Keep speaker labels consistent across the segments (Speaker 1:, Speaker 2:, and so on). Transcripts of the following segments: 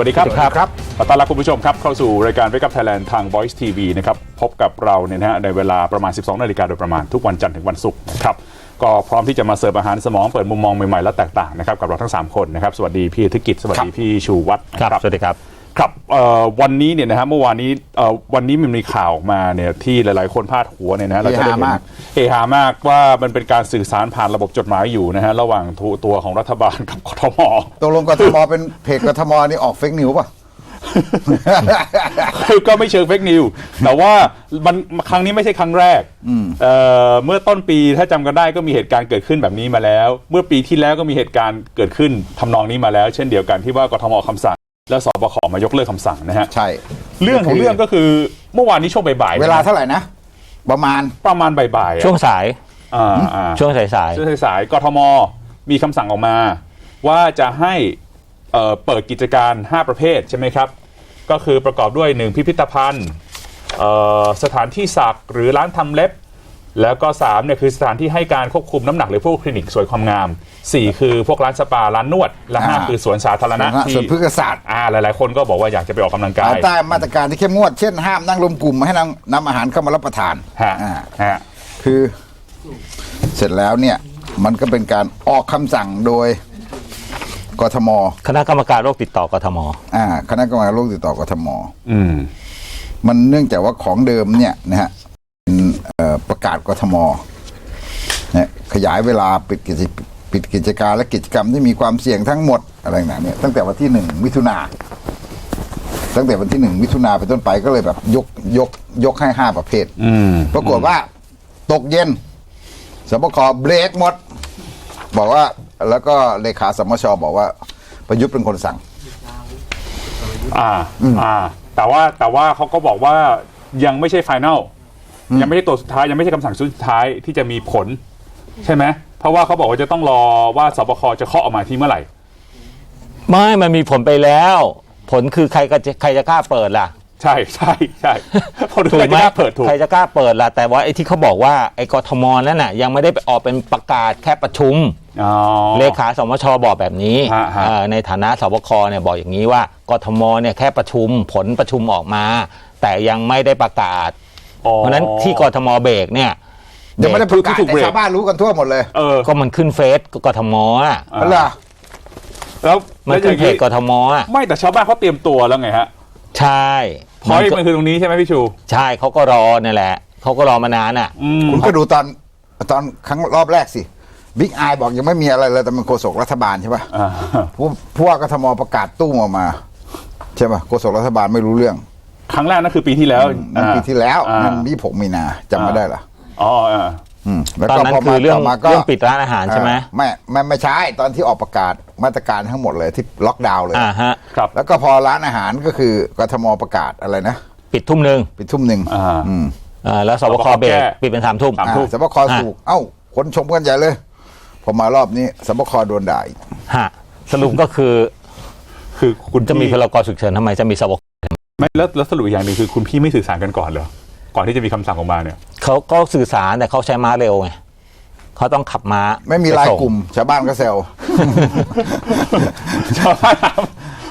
Speaker 1: วัสดีครับ
Speaker 2: สวัสดีครับ
Speaker 1: ขอต้อนรับคุณผู้ชมครับเข้าสู่รายการ Wake Up Thailand ทาง Voice TV นะครับพบกับเราเนี่ยนะฮะในเวลาประมาณ 12 นาฬิกาโดยประมาณทุกวันจันทร์ถึงวันศุกร์นะครับก็พร้อมที่จะมาเสิร์ฟอาหารสมองเปิดมุมมองใหม่ๆและแตกต่างนะครับกับเราทั้ง 3 คนนะครับสวัสดีพี่ธิกิจสวัสดีพี่ชูวัฒน์
Speaker 2: ครับ
Speaker 1: นะ
Speaker 2: สวัสดีครับ
Speaker 1: ครับเอ่อวันนี้เนี่ยนะฮะเมื่อวานนี้เอ่อวันนี้มันมีข่าวออกมาเนี่ยที่หลาย ๆ คนพาดหัวเนี่ยนะฮะเราจะได้เห็น
Speaker 3: เฮฮามาก
Speaker 1: เฮฮามากว่ามันเป็นการสื่อสารผ่านระบบจดหมายอยู่นะฮะระหว่างตัวตัวของรัฐบาลกับกทม
Speaker 3: ตกลงกทมเป็นเพจกทมนี่ออกเฟกนิวป่ะ
Speaker 1: คือก็ไม่เชิงเฟกนิวแต่ว่ามันครั้งนี้ไม่ใช่ครั้งแรกเอ่อเมื่อต้นปีถ้าจำกันได้ก็มีเหตุการณ์เกิดขึ้นแบบนี้มาแล้ว เมื่อปีที่แล้วก็มีเหตุการณ์เกิดขึ้นทำนองนี้มาแล้ว เช่นเดียวกันที่ว่ากทมคำสั่ง แล้วสบคมายกเลิกคำสั่งนะฮะ
Speaker 3: ใช่
Speaker 1: เรื่องของเรื่องก็คือเมื่อวานนี้ช่วงบ่ายๆ
Speaker 3: เวลาเท่าไหร่นะ ประมาณ
Speaker 1: ประมาณบ่ายๆอะ
Speaker 2: ช่วงสาย
Speaker 1: อ่าอ่า
Speaker 2: ช่วงสายสาย
Speaker 1: ช่วงสายๆกทมมีคำสั่งออกมา ว่าจะให้เอ่อเปิดกิจการ 5 ประเภทใช่ไหมครับ ก็คือประกอบด้วย 1 พิพิธภัณฑ์เอ่อสถานที่สักหรือร้านทำเล็บ แล้วก็3เนี่ยคือสถานที่ให้การควบคุมน้ำหนักหรือพวกคลินิกสวยความงาม 4 คือพวกร้านสปาร้านนวด และ
Speaker 3: อ่า
Speaker 1: 5คือสวนสาธารณะที่
Speaker 3: สวนพฤกษศาสตร์
Speaker 1: อ่าหลายๆ คนก็บอกว่าอยากจะไปออกกำลังกา
Speaker 3: ภายยใต้มาตรการที่เข้มงวดเช่นห้ามนั่งรวมกลุ่มไม่ให้นั่งนำอาหารเข้ามารับประทาน
Speaker 1: ฮะ
Speaker 3: อ่า
Speaker 1: ฮะ
Speaker 3: คือเสร็จแล้วเนี่ยมันก็เป็นการออกคำสั่งโดยกทม
Speaker 2: คณะกรรมการโรคติดต่อกทม
Speaker 3: อ่าคณะกรรมการโรคติดต่อกทม
Speaker 1: อืม
Speaker 3: มันเนื่องจากว่าของเดิมเนี่ยนะฮะเป็นเอ่อประกาศกทมเนี่ยขยายเวลาปิดกิจปิดกิจการและกิจกรรมที่มีความเสี่ยงทั้งหมดอะไรต่างๆเนี่ยตั้งแต่วันที่หนึ่งมิถุนาตั้งแต่วันที่หนึ่งมิถุนาเป็นต้นไปก็เลยแบบยกยกยกให้ห้าประเภท
Speaker 1: อืม
Speaker 3: ปรากฏว่าตกเย็นสบคเบรกหมด บอกว่าแล้วก็เลขาสมชบอกว่า ประยุทธ์เป็นคนสั่ง
Speaker 1: อ่า อ่า แต่ว่าแต่ว่าเขาก็บอกว่ายังไม่ใช่ไฟแนล ยังไม่ใช่ตัวสุดท้ายยังไม่ใช่คำสั่งสุดท้ายที่จะมีผล ใช่ไหมเพราะว่าเขาบอกว่าจะต้องรอว่าสบคจะเคาะออกมาที่เมื่อไหร่
Speaker 2: ไม่มันมีผลไปแล้ว ผลคือใครก็จะใครจะกล้าเปิดล่ะ
Speaker 1: ใช่ใช่ใช่พอดู
Speaker 2: ถูก
Speaker 1: แล้ว
Speaker 2: ไหม
Speaker 1: จะน่าเปิดถูก
Speaker 2: ใครจะกล้าเปิดล่ะ แต่ว่าไอ้ที่เขาบอกว่าไอ้กทมนั่นน่ะ ยังไม่ได้ไปออกเป็นประกาศแค่ประชุม
Speaker 1: อ๋อ
Speaker 2: เลขาสมชบอกแบบนี้
Speaker 1: ฮะฮะ
Speaker 2: เอ่อในฐานะสบคเนี่ยบอกอย่างนี้ว่ากทมเนี่ยแค่ประชุมผลประชุมออกมา แต่ยังไม่ได้ประกาศ
Speaker 1: อ๋อ
Speaker 2: เพราะฉะนั้นที่กทมเบรกเนี่ย
Speaker 3: ยังไม่ได้ประกาศ
Speaker 1: คือถูกเบรก
Speaker 3: แต่ชาวบ้านรู้กันทั่วหมดเลย
Speaker 1: เออ
Speaker 2: ก็มันขึ้นเฟซกทมอะ
Speaker 1: อ่า
Speaker 3: เหรอ
Speaker 1: แล้ว
Speaker 2: มัน
Speaker 1: แล้วอ
Speaker 2: ขึ้น
Speaker 1: ย่าง
Speaker 2: เพจกทมอะ
Speaker 1: ไม่แต่ชาวบ้านเขาเตรียมตัวแล้วไงฮะ
Speaker 2: ใช่
Speaker 1: พอย
Speaker 2: ก็
Speaker 1: มันคือตรงนี้ใช่ไหมพี่ชู
Speaker 2: ใช่เขาก็รอนี่แหละเขาก็รอมานานอะ
Speaker 1: อืม
Speaker 3: คุณก็ดูตอนตอนครั้งรอบแรกสิบิ๊กไอบอกยังไม่มีอะไรเลยแต่เป็นโฆษกรัฐบาลใช่ปะ
Speaker 1: อ่า
Speaker 3: ผู้ผู้ว่ากทมประกาศตุ้มออกมา ใช่ปะโฆษกรัฐบาลไม่รู้เรื่อง
Speaker 1: ครั้งแรกนั่นคือปีที่แล้ว
Speaker 3: นั่นปีที่แล้ว
Speaker 1: อ่า
Speaker 3: นั่นยี่หกมีนาจำไม่ได้เหรอ
Speaker 1: อ๋ออ่า
Speaker 3: อืมแล้ว
Speaker 2: ตอน
Speaker 3: ก็
Speaker 2: นั้น
Speaker 3: พอ
Speaker 2: คื
Speaker 3: มา
Speaker 2: อเรื่อง
Speaker 3: ต่อมาก็
Speaker 2: เรื่องปิดร้านอาหารใช่ไหม
Speaker 3: อ่าไม่ไม่ไม่ใช่ตอนที่ออกประกาศมาตรการทั้งหมดเลยที่ล็อกดาวน์เลย
Speaker 2: อ่าฮะ
Speaker 1: ครับ
Speaker 3: แล้วก็พอร้านอาหารก็คือกทมประกาศอะไรนะ
Speaker 2: ปิดทุ่มหนึ่ง
Speaker 3: ปิดทุ่มหนึ่ง
Speaker 1: อ่า
Speaker 3: อืม
Speaker 2: อ่าแล้วสบคเบรกปิดเป็นสามทุ่ม
Speaker 1: สามทุ่ม
Speaker 3: อ่าสบคสูก เอ้า คนชมกันใหญ่เลย พอมารอบนี้สบคโดนด่าอีก
Speaker 2: ฮะสรุปก็คือ
Speaker 1: คือคุณ
Speaker 2: จะมีพ
Speaker 1: พี่
Speaker 2: ลกรฉุกเฉินทำไมจะมีสบค
Speaker 1: ไม่แล้วแล้วสรุปอีกอย่างหนึ่งคือคุณพี่ไม่สื่อสารกันก่อนเหรอก่อนที่จะมีคำสั่งออกมาเนี่ย
Speaker 2: เขาก็สื่อสารแต่เขาใช้ม้าเร็วไงเขาต้องขับม้า
Speaker 3: ไม่มี
Speaker 2: ป
Speaker 3: ราย
Speaker 2: ส่ง
Speaker 3: กลุ่มชาวบ้านก็แซว
Speaker 1: ชาวบ้านถาม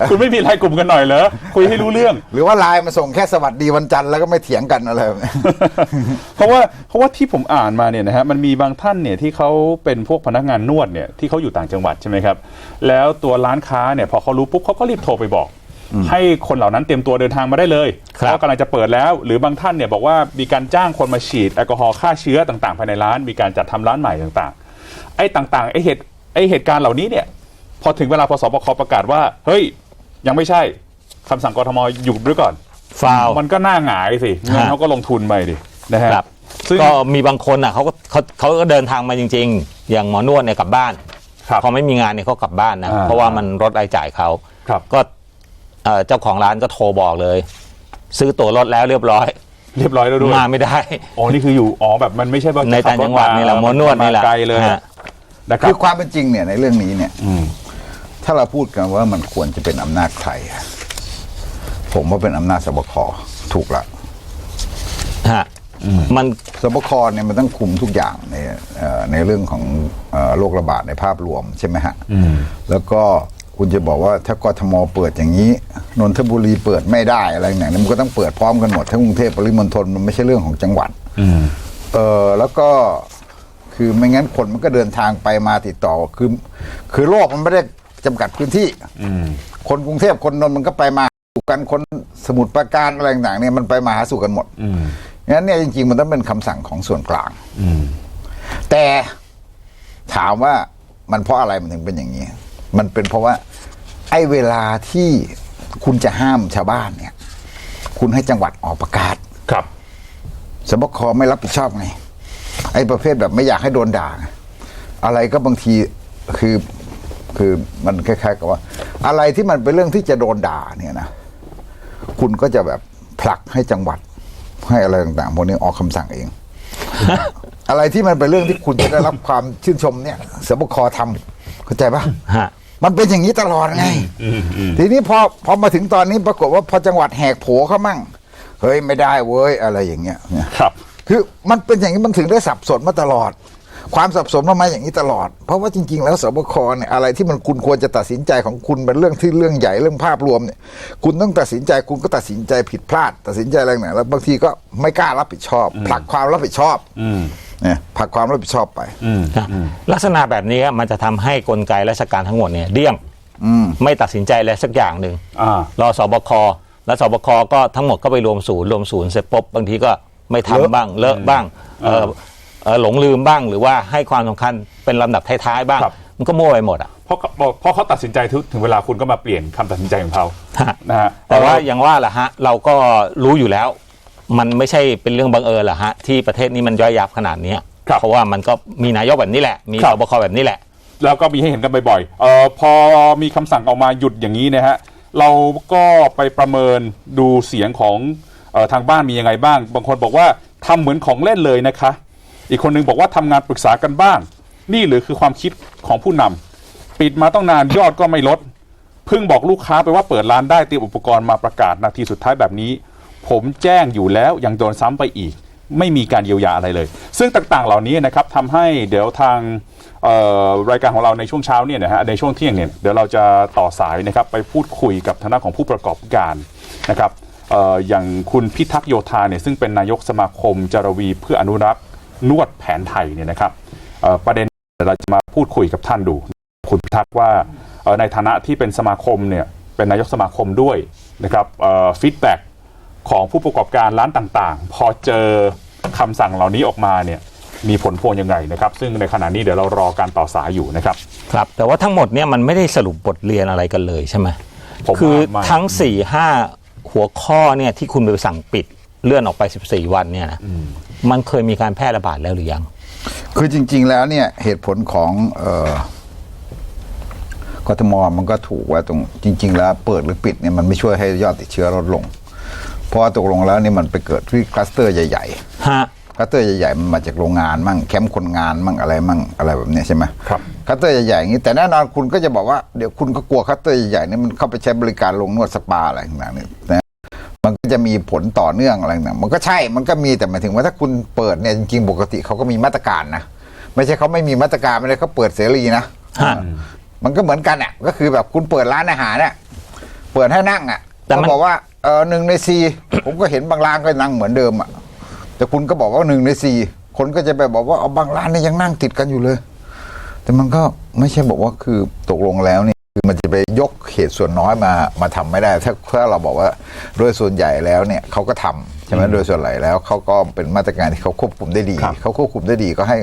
Speaker 1: คุณไม่มีไลน์กลุ่มกันหน่อยเหรอคุยให้รู้เรื่อง
Speaker 3: หรือว่าไลน์มาส่งแค่สวัสดีวันจันทร์แล้วก็ไม่เถียงกันอะไรแบบนี้
Speaker 1: เพราะว่าเพราะว่าที่ผมอ่านมาเนี่ยนะฮะมันมีบางท่านเนี่ยที่เขาเป็นพวกพนักงานนวดเนี่ยที่เขาอยู่ต่างจังหวัดใช่ไหมครับ แล้วตัวร้านค้าเนี่ยพอเขารู้ปุ๊บเขาก็รีบโทรไปบอก ให้คนเหล่านั้นเตรียมตัวเดินทางมาได้เลย
Speaker 2: ครับ
Speaker 1: เพราะกำลังจะเปิดแล้ว หรือบางท่านเนี่ยบอกว่ามีการจ้างคนมาฉีดแอลกอฮอล์ฆ่าเชื้อต่างๆ ภายในร้าน มีการจัดทำร้านใหม่ต่างๆ ไอ้ต่างๆไอ้เหตุไอ้เหตุการณ์เหล่านี้เนี่ย พอถึงเวลาพอสบคประกาศว่า เฮ้ย ยังไม่ใช่คำสั่งกทมหยุดด้วยก่อน
Speaker 2: ฟาว
Speaker 1: มันก็น่าหงายสิเงิน
Speaker 2: ฮะ
Speaker 1: เขาก็ลงทุนไปดินะฮะ
Speaker 2: ครับ
Speaker 1: ซึ่ง
Speaker 2: ก็มีบางคนอะเขาก็เขาเขาก็เดินทางมาจริง ๆ อย่างหมอนวดเนี่ยกลับบ้าน
Speaker 1: ครับ
Speaker 2: พอไม่มีงานเนี่ยเขากลับบ้านนะ
Speaker 1: อ่า
Speaker 2: เพราะว่ามันลดรายจ่ายเขา
Speaker 1: ครับ
Speaker 2: ก็ เอ่อเจ้าของร้านก็โทรบอกเลย ซื้อตั๋วรถแล้วเรียบร้อย
Speaker 1: เรียบร้อยแล้วด้วย
Speaker 2: มาไม่ได้
Speaker 1: อ๋อนี่คืออยู่อ๋อแบบมันไม่ใช่ว่า
Speaker 2: ในต่างจังหวัดนี่แหละหมอนวดนี่แหละ
Speaker 1: ไกลเลย
Speaker 2: ฮะ
Speaker 1: นะครั
Speaker 3: คื
Speaker 1: บ
Speaker 3: อความเป็นจริงเนี่ยในเรื่องนี้เนี่ย
Speaker 1: อืม
Speaker 3: ถ้าเราพูดกันว่ามันควรจะเป็นอำนาจใครอะผมว่าเป็นอำนาจสบคถูกละ
Speaker 2: ฮะมัน
Speaker 3: สบคเนี่ยมันต้องคุมทุกอย่างในเอ่อในเรื่องของเอ่อโรคระบาดในภาพรวมใช่ไหมฮะแล้วก็ คุณจะบอกว่าถ้ากทมเปิดอย่างนี้นนทบุรีเปิดไม่ได้อะไรอย่างนี้มันก็ต้องเปิดพร้อมกันหมดทั้งกรุงเทพปริมณฑลมันไม่ใช่เรื่องของจังหวัด
Speaker 1: อืม
Speaker 3: เออแล้วก็คือไม่งั้นคนมันก็เดินทางไปมาติดต่อคือ คือโลกมันไม่ได้จำกัดพื้นที่
Speaker 1: อืม
Speaker 3: คนกรุงเทพคนนนท์มันก็ไปมาหาสู่กันคนสมุทรปราการอะไรต่างๆเนี่ยมันไปมาหาสู่กันหมด
Speaker 1: อืม
Speaker 3: งั้นเนี่ยจริง ๆ มันต้องเป็นคำสั่งของส่วนกลาง
Speaker 1: อืม
Speaker 3: แต่ถามว่ามันเพราะอะไรมันถึงเป็นอย่างนี้ มันเป็นเพราะว่า ไอ้เวลาที่คุณจะห้ามชาวบ้านเนี่ย คุณให้จังหวัดออกประกาศ
Speaker 1: ครับ
Speaker 3: สบคไม่รับผิดชอบไง ไอ้ประเภทแบบไม่อยากให้โดนด่าไงอะไรก็บางทีคือคือมันคล้ายๆกับว่า อะไรที่มันเป็นเรื่องที่จะโดนด่าเนี่ยนะคุณก็จะแบบผลักให้จังหวัด ให้อะไรต่างๆพวกนี้ออกคำสั่งเอง อะไรที่มันเป็นเรื่องที่คุณจะได้รับความชื่นชมเนี่ยสบคทำเข้าใจปะ
Speaker 2: ฮะ
Speaker 3: มันเป็นอย่างนี้ตลอดไง ทีนี้พอพอมาถึงตอนนี้ปรากฏว่าพอจังหวัดแหกโผเขามั่ง เฮ้ยไม่ได้เว้ยอะไรอย่างเงี้ยเนี่ย
Speaker 1: ครับ
Speaker 3: คือมันเป็นอย่างนี้มันถึงได้สับสนมาตลอด ความสับสนมันมาอย่างนี้ตลอด เพราะว่าจริง ๆ แล้วสบคเนี่ยอะไรที่มันคุณควรจะตัดสินใจของคุณเป็นเรื่องที่เรื่องใหญ่เรื่องภาพรวมเนี่ยคุณต้องตัดสินใจคุณก็ตัดสินใจผิดพลาด ตัดสินใจอะไรไหนแล้วบางทีก็ไม่กล้ารับผิดชอบผลักความรับผิดชอบ
Speaker 1: อืม
Speaker 3: เนี่ยผลักความรับผิดชอบไป
Speaker 1: อืม
Speaker 2: นะลักษณะแบบนี้มันจะทำให้กลไกราชการทั้งหมดเนี่ยเดี่ยงไม่ตัดสินใจอะไรสักอย่างหนึ่ง
Speaker 1: อ่า
Speaker 2: รอสบคแล้วสบคก็ทั้งหมดก็ไปรวมศูนย์รวมศูนย์เสร็จปุ๊บบางทีก็ไม่ทำ
Speaker 3: เลอะ
Speaker 2: บ้างเลอะบ้างเออเออ หลงลืมบ้าง หรือว่าให้ความสำคัญเป็นลำดับท้ายๆบ้าง
Speaker 1: ครับ
Speaker 2: มันก็มั่วไปหมดอะ
Speaker 1: เพราะเขาเพราะเขาตัดสินใจทุกถึงเวลาคุณก็มาเปลี่ยนคำตัดสินใจของเขา
Speaker 2: ฮะ
Speaker 1: นะฮะ
Speaker 2: แต่ว่าอย่างว่าแหละฮะเราก็รู้อยู่แล้ว มันไม่ใช่เป็นเรื่องบังเอิญหรอกฮะที่ประเทศนี้มันย่อยยับขนาดเนี้ย
Speaker 1: ครับ
Speaker 2: เพราะว่ามันก็มีนายกแบบนี้แหละ มี
Speaker 1: ครั
Speaker 2: ส
Speaker 1: บ
Speaker 2: บคแบบนี้แหละ
Speaker 1: แล้วก็มีให้เห็นกันบ่อยๆเอ่อพอมีคำสั่งออกมาหยุดอย่างนี้นะฮะเราก็ไปประเมินดูเสียงของเออทางบ้านมียังไงบ้าง บางคนบอกว่าทำเหมือนของเล่นเลยนะคะ อีกคนนึงบอกว่าทำงานปรึกษากันบ้าง นี่หรือคือความคิดของผู้นำปิดมาต้องนานยอดก็ไม่ลด เพิ่งบอกลูกค้าไปว่าเปิดร้านได้เตรียมอุปกรณ์มาประกาศนาทีสุดท้ายแบบนี้ ผมแจ้งอยู่แล้วยังโดนซ้ำไปอีก ไม่มีการเยียวยาอะไรเลย ซึ่งต่างๆเหล่านี้นะครับทำให้เดี๋ยวทางเอ่อรายการของเราในช่วงเช้าเนี่ยนะฮะในช่วงเที่ยงเนี่ยเดี๋ยวเราจะต่อสายนะครับไปพูดคุยกับทางด้านของผู้ประกอบการนะครับเอ่ออย่างคุณพิทักษ์โยธาเนี่ยซึ่งเป็นนายกสมาคมจารวีเพื่ออนุรักษ์ นวดแผนไทยเนี่ยนะครับเอ่อประเด็นเดี๋ยวเราจะมาพูดคุยกับท่านดู คุณพิทักษ์ว่าเอ่อในฐานะที่เป็นสมาคมเนี่ยเป็นนายกสมาคมด้วยนะครับฟีดแบ็กของผู้ประกอบการร้านต่างๆ พอเจอคำสั่งเหล่านี้ออกมาเนี่ยมีผลพวงยังไงนะครับ ซึ่งในขณะนี้เดี๋ยวเรารอการต่อสายอยู่นะครับ
Speaker 2: ครับ แต่ว่าทั้งหมดเนี่ยมันไม่ได้สรุปบทเรียนอะไรกันเลยใช่ไหม
Speaker 1: ผมว่า
Speaker 2: คือ
Speaker 1: ไม่
Speaker 2: ทั้ง4ี่ห้าหัวข้อเนี่ยที่คุณไปสั่งปิดเลื่อนออกไป 14 วันเนี่ยนะ มันเคยมีการแพร่ระบาดแล้วหรือยัง
Speaker 3: คือจริง ๆ แล้วเนี่ยเหตุผลของเอ่อกทมมันก็ถูกว่าตรงจริง ๆ แล้วเปิดหรือปิดเนี่ยมันไม่ช่วยให้ยอดติดเชื้อลดลง เพราะว่าตกลงแล้วนี่มันไปเกิดที่คลัสเตอร์ใหญ่
Speaker 2: ฮะ
Speaker 3: ๆคลัสเตอร์ใหญ่ๆมันมาจากโรงงานมั่งแคมป์คนงานมั่งอะไรมั่งอะไรแบบเนี้ยใช่ไหม
Speaker 1: ครับ
Speaker 3: คลัสเตอร์ใหญ่ๆอย่างนี้แต่แน่นอนคุณก็จะบอกว่าเดี๋ยวคุณก็กลัวคลัสเตอร์ใหญ่ๆเนี่ยมันเข้าไปใช้บริการลงนวดสปาอะไรต่างๆเนี่ยนะ มันก็จะมีผลต่อเนื่องอะไรต่างๆมันก็ใช่มันก็มีแต่หมายถึงว่าถ้าคุณเปิดเนี่ยจริงๆปกติเขาก็มีมาตรการนะไม่ใช่เขาไม่มีมาตรการไม่ได้เขาเปิดเสรีนะ
Speaker 2: ฮะ
Speaker 3: มันก็เหมือนกันอะก็คือแบบคุณเปิดร้านอาหารเนี่ยเปิดให้นั่งอะ
Speaker 2: แต่มัน
Speaker 3: เขาบอกว่าเออหนึ่งในสี่ผมก็เห็นบางร้านก็นั่งเหมือนเดิมอะแต่คุณก็บอกว่าหนึ่งในสี่คนก็จะไปบอกว่าเอาบางร้านเนี่ยยังนั่งติดกันอยู่เลย แต่มันก็ไม่ใช่บอกว่าคือตกลงแล้วเนี่ย คือมันจะไปยกเหตุส่วนน้อยมามาทำไม่ได้ ถ้าถ้าเราบอกว่าโดยส่วนใหญ่แล้วเนี่ยเขาก็ทำใช่ไหมโดยส่วนใหญ่แล้วเขาก็เป็นมาตรการที่เขาควบคุมได้ดี
Speaker 1: ครับ
Speaker 3: เขาควบคุมได้ดีก็ให้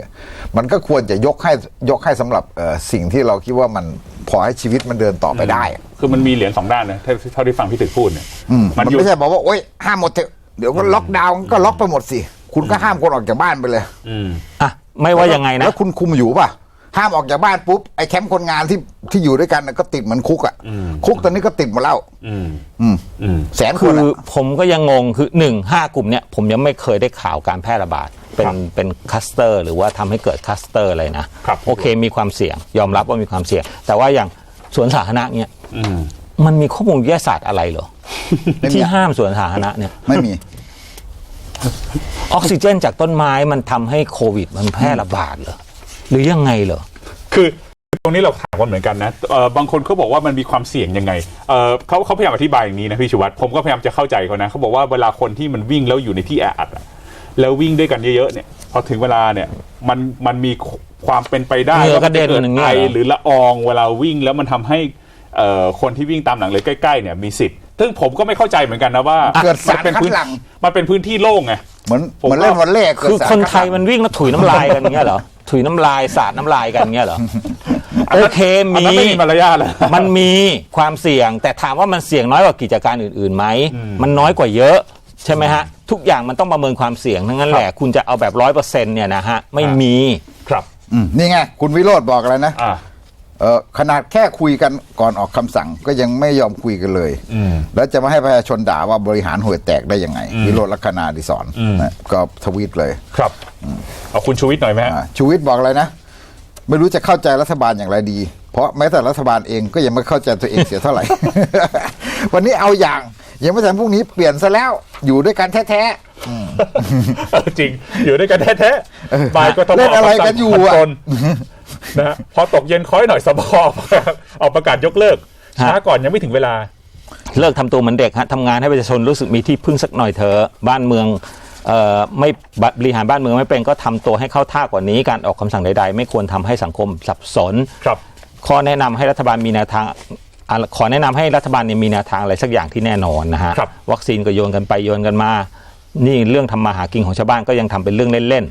Speaker 3: มันก็ควรจะยกให้ยกให้สำหรับเอ่อสิ่งที่เราคิดว่ามันพอให้ชีวิตมันเดินต่อไปได้อะ
Speaker 1: คือมันมีเหรียญสองด้านนะเท่าเท่าที่ฟังพี่ตึกพูดเนี่ย
Speaker 3: อืม
Speaker 1: มั
Speaker 3: มันน
Speaker 1: อยู่
Speaker 3: ไม่ใช่บอกว่าโอ๊ยห้ามหมดเถอะเดี๋ยวก็ล็อกดาวน์ก็ล็อกไปหมดสิคุณก็ห้ามคนออกจากบ้านไปเลย
Speaker 1: อืม
Speaker 2: อะไม่ว่ายังไงนะ
Speaker 3: แล้วคุณคุมอยู่ป่ะ ห้ามออกจากบ้านปุ๊บไอ้แคมป์คนงานที่ที่อยู่ด้วยกันน่ะก็ติดเหมือนคุกอะ
Speaker 1: อืม
Speaker 3: คุกตอนนี้ก็ติดหมดแล้ว
Speaker 1: อืม
Speaker 3: อืม
Speaker 1: อืม
Speaker 3: แสนค
Speaker 2: คื
Speaker 3: น
Speaker 2: อ
Speaker 3: อะ
Speaker 2: ผมก็ยังงงคือหนึ่งห้ากลุ่มเนี่ยผมยังไม่เคยได้ข่าวการแพร่ระบาด เป็น
Speaker 1: ครับ
Speaker 2: เป็นคลัสเตอร์ หรือว่าทำให้เกิดคลัสเตอร์อะไรนะครับ โอเคมีความเสี่ยง ยอมรับว่ามีความเสี่ยง แต่ว่าอย่างสวนสาธารณะเนี่ย
Speaker 1: อืม
Speaker 2: มันมีข้อมูลวิทยาศาสตร์อะไรเหรอ
Speaker 3: ไม่มี
Speaker 2: ที่ห้ามสวนสาธารณะเนี่ย
Speaker 3: ไม่มี
Speaker 2: ออกซิเจนจากต้นไม้มันทำให้โควิด มันแพร่ระบาดเหรอ หรือยังไงเหรอ
Speaker 1: คือตรงนี้เราถามกันเหมือนกันนะเอ่อบางคนเขาบอกว่ามันมีความเสี่ยงยังไงเอ่อเขาเขาพยายามอธิบายอย่างนี้นะพี่ชูวัตรผมก็พยายามจะเข้าใจเขานะเขาบอกว่าเวลาคนที่มันวิ่งแล้วอยู่ในที่แออัดอะแล้ววิ่งด้วยกันเยอะๆเนี่ย พอถึงเวลาเนี่ยมันมันมีความเป็นไปได้
Speaker 2: เหงื่อกระเด็น
Speaker 1: ว่ามัจ
Speaker 2: อย่างเงี้
Speaker 1: ไอย
Speaker 2: เหรอ
Speaker 1: หรือละอองเวลาวิ่งแล้วมันทำให้เอ่อคนที่วิ่งตามหลังเลยใกล้ๆเนี่ยมีสิทธิ์ซึ่งผมก็ไม่เข้าใจเหมือนกันนะว่า
Speaker 3: เกิดสาร
Speaker 1: มันเป็นพื้น
Speaker 3: คัดหลั่ง
Speaker 1: มันเป็นพื้นที่โล่งไง
Speaker 3: เหมือน
Speaker 1: ผม
Speaker 3: เหมือนเล่น
Speaker 1: ว่า
Speaker 3: วอลเล่เกิด
Speaker 2: คือ
Speaker 3: สาร
Speaker 2: คนไทย
Speaker 3: คัดห
Speaker 2: มันวิ่งแล้วถุยน้ำลายกันเงี้ยเหรอ ถุยน้ำลายสาดน้ำลายกันเงี้ยเหรอ
Speaker 1: อัน
Speaker 2: โอ
Speaker 1: นั้น
Speaker 2: เค
Speaker 1: อัน
Speaker 2: มี
Speaker 1: นั้นไม่มีมารยาทเลย
Speaker 2: มันมีความเสี่ยง แต่ถามว่ามันเสี่ยงน้อยกว่ากิจการอื่นๆไหมมันน้อยกว่าเยอะใช่ไหมฮะทุกอย่างมันต้องประเมินความเสี่ยงทั้งนั้นแหละคุณจะเอาแบบร้อยเปอร์เซ็นต์เนี่ยนะฮะไม่มี
Speaker 1: ครับ
Speaker 3: อืมนี่ไง คุณวิโรธบอกอะไรนะ
Speaker 1: อ่า
Speaker 3: เออขนาดแค่คุยกันก่อนออกคำสั่งก็ยังไม่ยอมคุยกันเลย
Speaker 1: อืม
Speaker 3: แล้วจะมาให้ประชาชนด่าว่าบริหารห่วยแตกได้ยังไง วิโรธลักษณาดิศร
Speaker 1: อืม
Speaker 3: นะก็ทวีตเลย
Speaker 1: ครับ เอาคุณชูวิทย์หน่อยไหมฮะ
Speaker 3: อ่าชูวิทย์บอกอะไรนะ ไม่รู้จะเข้าใจรัฐบาลอย่างไรดี เพราะแม้แต่รัฐบาลเองก็ยังไม่เข้าใจตัวเองเสียเท่าไหร่ วันนี้เอาอย่าง ยังไม่ทันพรุ่งนี้เปลี่ยนซะแล้วอยู่ด้วยกันแท้
Speaker 1: เออจริง อยู่ด้วยกันแท้ๆบ่ายก็ต้อง
Speaker 3: เล่นอะไรกันอยู่อะ
Speaker 1: ผ่นนะฮะพอตกเย็นค้อยหน่อยสบอเอาประกาศยกเลิก
Speaker 2: ฮะ
Speaker 1: ช้าก่อนยังไม่ถึงเวลา
Speaker 2: เลิกทำตัวเหมือนเด็กฮะทำงานให้ประชาชนรู้สึกมีที่พึ่งสักหน่อยเถอะบ้านเมืองเอ่อไม่บริหารบ้านเมืองไม่เป็นก็ทำตัวให้เข้าท่ากว่านี้ การออกคำสั่งใด ๆ ไม่ควรทำให้สังคมสับสน
Speaker 1: ครับ
Speaker 2: ข้อแนะนำให้รัฐบาลมีแนวทางอะขอแนะนำให้รัฐบาลเนี่ยมีแนวทางอะไรสักอย่างที่แน่นอนนะฮะ
Speaker 1: ครับ
Speaker 2: วัคซีนก็โยนกันไปโยนกันมา นี่เรื่องทำมาหากินของชาวบ้านก็ยังทำเป็นเรื่องเล่น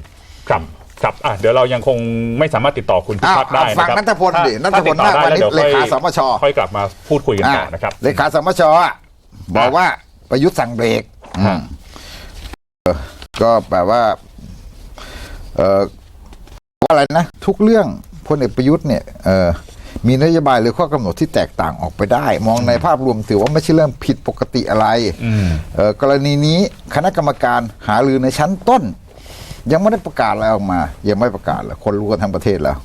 Speaker 1: ครับ ครับอะเดี๋ยวเรายังคงไม่สามารถติดต่อคุณ
Speaker 3: ๆ
Speaker 1: พิ
Speaker 3: อ้าว
Speaker 1: พัฒน์ได้
Speaker 3: ฟัง
Speaker 1: นะครับ
Speaker 3: นัทพลดิ
Speaker 1: ถ้
Speaker 3: นัทพล
Speaker 1: ถ้
Speaker 3: นาค
Speaker 1: ติดต่อ
Speaker 3: วา
Speaker 1: ได้
Speaker 3: นิช
Speaker 1: แล้ว
Speaker 3: เล
Speaker 1: ดี๋ยว
Speaker 3: ขา
Speaker 1: ค่อย
Speaker 3: สมช
Speaker 1: ค่อยกลับมาพูดคุยกันต่อนะครับ
Speaker 3: เลขาสมชอะบอกว่าประยุทธ์สั่งเบรกอืมเออก็แปลว่า เออว่าอะไรนะ ทุกเรื่องพลเอกประยุทธ์เนี่ยเออมีนโยบายหรือข้อกำหนดที่แตกต่างออกไปได้ มองในภาพรวมถือว่าไม่ใช่เรื่องผิดปกติอะไร
Speaker 1: อืม
Speaker 3: เออกรณีนี้คณะกรรมการหารือในชั้นต้น ยังไม่ได้ประกาศอะไรออกมา ยังไม่ประกาศเลยคนรู้กันทั้งประเทศแล้ว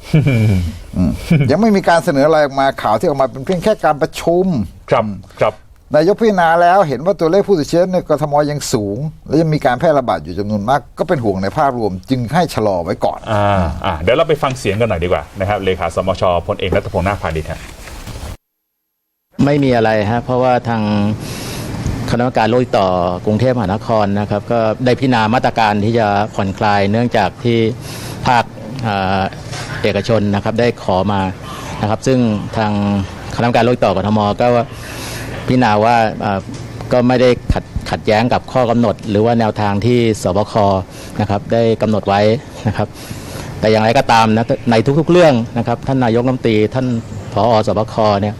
Speaker 3: อืมยังไม่มีการเสนออะไรออกมาข่าวที่ออกมาเป็นเพียงแค่การประชุม
Speaker 1: ครับครับ
Speaker 3: นายกพิจารณาแล้วเห็นว่าตัวเลขผู้ติดเชื้อในกทมยังสูง และยังมีการแพร่ระบาดอยู่จำนวนมาก ก็เป็นห่วงในภาพรวมจึงให้ชะลอไว้ก่อน
Speaker 1: อ่าอ่าเดี๋ยวเราไปฟังเสียงกันหน่อยดีกว่านะครับเลขาสมชพลเอกนัทพงษ์นาคพาณิชย์ฮะ
Speaker 4: ไม่มีอะไรฮะเพราะว่าทาง คณะกรรมการโรคติดต่อกรุงเทพมหานครนะครับก็ได้พิจารณามาตรการที่จะผ่อนคลายเนื่องจากที่ภาคเอกชนนะครับได้ขอมานะครับ ซึ่งทางคณะกรรมการโรคติดต่อกทมก็พิจารณาว่าก็ไม่ได้ขัดขัดแย้งกับข้อกำหนด หรือว่าแนวทางที่สบคนะครับได้กำหนดไว้นะครับ แต่อย่างไรก็ตามนะในทุกๆเรื่องนะครับ ท่านนายกรัฐมนตรีท่านผอสบคเนี่ย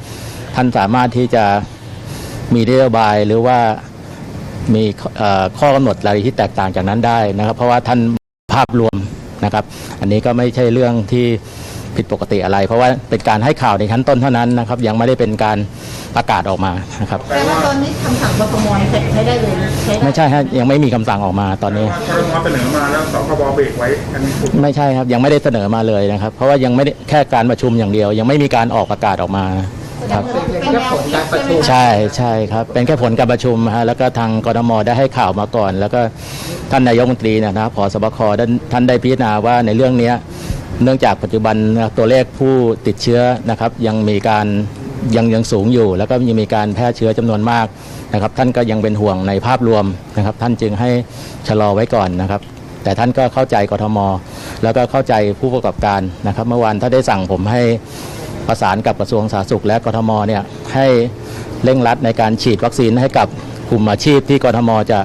Speaker 4: ท่านสามารถที่จะ มีนโยบายหรือว่ามีเอ่อข้อกำหนดอะไรที่แตกต่างจากนั้นได้นะครับ เพราะว่าท่านภาพรวมนะครับ อันนี้ก็ไม่ใช่เรื่องที่ผิดปกติอะไร เพราะว่าเป็นการให้ข่าวในชั้นต้นเท่านั้นนะครับ ยังไม่ได้เป็นการประกาศออกมานะครับ
Speaker 5: แต่ว่าตอนนี้คำสั่งบกมเสร็จใช้ได้เลยใช้ได้
Speaker 4: ไม่ใช่ฮะยังไม่มีคำสั่งออกมาตอนนี้
Speaker 6: คอรมอเสนอมาแล้วสคบเบรกไว้อันนี้ถูก
Speaker 4: ไม่ใช่ครับยังไม่ได้เสนอมาเลยนะครับ เพราะว่ายังไม่ได้แค่การประชุมอย่างเดียว ยังไม่มีการออกประกาศออกมา ครับ
Speaker 5: เป็นแนวคิดใช่
Speaker 4: ใช่ใช่ครับ เป็นแค่ผลการประชุมฮะแล้วก็ทางกรทมได้ให้ข่าวมาก่อน แล้วก็ท่านนายกรัฐมนตรีเนยนะครับผอสบคท่านท่านได้พิจารณาว่าในเรื่องเนี้ยเนื่องจากปัจจุบันตัวเลขผู้ติดเชื้อนะครับยังมีการยังยังสูงอยู่ แล้วก็ยังมีการแพร่เชื้อจำนวนมากนะครับท่านก็ยังเป็นห่วงในภาพรวมนะครับ ท่านจึงให้ชะลอไว้ก่อนนะครับ แต่ท่านก็เข้าใจกทม แล้วก็เข้าใจผู้ประกอบการนะครับ เมื่อวานถ้านได้สั่งผมให้ ประสานกับกระทรวงสาธารณสุขและกทมเนี่ยให้เร่งรัดในการฉีดวัคซีนให้กับกลุ่มอาชีพที่กทมจะ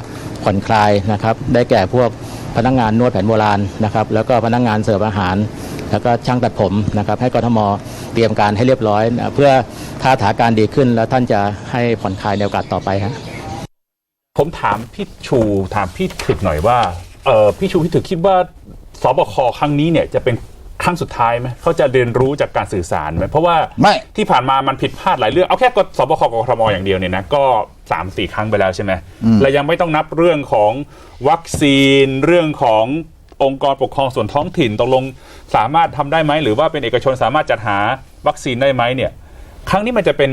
Speaker 4: ผ่อนคลายนะครับได้แก่พวกพนักงานนวดแผนโบราณนะครับแล้วก็พนักงานเสิร์ฟอาหาร แล้วก็ช่างตัดผมนะครับให้กทมเตรียมการให้เรียบร้อยนะเพื่อถ้าสถานการณ์ดีขึ้น แล้วท่านจะให้ผ่อนคลายในโอกาสต่อไปครับ
Speaker 1: ผมถามพี่ชูถามพี่ถึกหน่อยว่าเออพี่ชูพี่ถึกคิดว่าสบคครั้งนี้เนี่ยจะเป็น ครั้งสุดท้ายไหมเขาจะเรียนรู้จากการสื่อสารไหมเพราะว่า
Speaker 3: ไม่
Speaker 1: ที่ผ่านมามันผิดพลาดหลายเรื่องเอาแค่กสบคกทมอย่างเดียวเนี่ยนะก็สามสี่ครั้งไปแล้วใช่ไหมและยังไม่ต้องนับเรื่องของวัคซีนเรื่องขององค์กรปกครองส่วนท้องถิ่นตกลงสามารถทำได้ไหมหรือว่าเป็นเอกชนสามารถจัดหาวัคซีนได้ไหมเนี่ย ครั้งนี้มันจะเป็น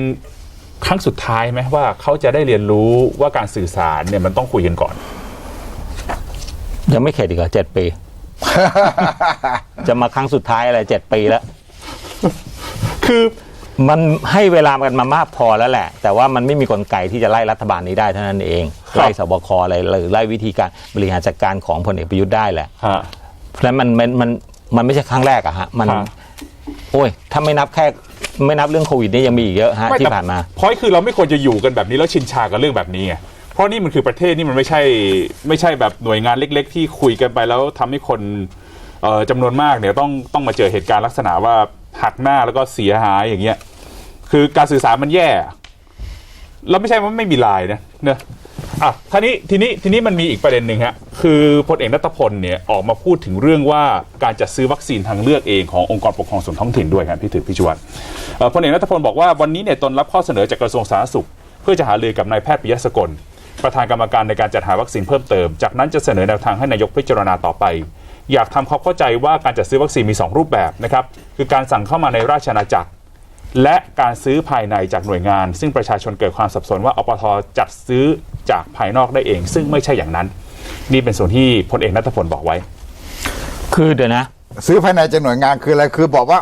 Speaker 1: ครั้งสุดท้ายไหมว่าเขาจะได้เรียนรู้ว่าการสื่อสารเนี่ยมันต้องคุยกันก่อน
Speaker 2: ยังไม่เข็ดอีกเหรอเจ็ดปี จะมาครั้งสุดท้ายอะไรเจ็ดปีแล้ว
Speaker 1: คือ
Speaker 2: มันให้เวลากันมามากพอแล้วแหละ แต่ว่ามันไม่มีกลไกที่จะไล่รัฐบาลนี้ได้เท่านั้นเอง
Speaker 1: ครับ
Speaker 2: ไล่สบคอะไรหรือไล่วิธีการบริหารจัดการของพลเอกประยุทธ์ได้แหละ
Speaker 1: ฮะ
Speaker 2: เพราะฉะนั้นมันมันมันมันไม่ใช่ครั้งแรกอะฮะมัน
Speaker 1: ครับ
Speaker 2: โอ้ย ถ้าไม่นับแค่ไม่นับเรื่องโควิดนี่ยังมีอีกเยอะฮะที่ผ่านมา
Speaker 1: พอยคือเราไม่ควรจะอยู่กันแบบนี้แล้วชินชากับเรื่องแบบนี้ไง เพราะนี่มันคือประเทศนี่มันไม่ใช่ไม่ใช่แบบหน่วยงานเล็ก ๆ ที่คุยกันไปแล้วทำให้คนเอ่อจำนวนมากเนี่ยต้องต้องมาเจอเหตุการณ์ลักษณะว่าหักหน้าแล้วก็เสียหายอย่างเงี้ยคือการสื่อสารมันแย่แล้วไม่ใช่ว่าไม่มีลน์นะเนอะอะทีนี้ทีนี้ทีนี้มันมีอีกประเด็นหนึ่งฮะคือพลเอกนัทพลเนี่ยออกมาพูดถึงเรื่องว่าการจัดซื้อวัคซีนทางเลือกเองขององค์กรปกครองส่วนท้องถิ่นด้วยครับพี่ถือพิชวัตรเอ่อพลเอกนัทพลบอกว่าวันนี้เนี่ยตนรับข้อเสนอจากกระทรวงสาธารณสุข เพื่อจะหารือกับนายแพทย์ปิยะสกล ประธานกรรมการในการจัดหาวัคซีนเพิ่มเติม จากนั้นจะเสนอแนวทางให้นายกพิจารณาต่อไป อยากทำความเข้าใจว่าการจัดซื้อวัคซีนมี 2 รูปแบบนะครับคือการสั่งเข้ามาในราชอาณาจักร และการซื้อภายในจากหน่วยงาน ซึ่งประชาชนเกิดความสับสนว่าอปทจัดซื้อจากภายนอกได้เอง ซึ่งไม่ใช่อย่างนั้น นี่เป็นส่วนที่พลเอกนัทพลบอกไว้
Speaker 2: คือเดี๋ยวนะ
Speaker 3: ซื้อภายในจากหน่วยงานคืออะไรคือบอกว่า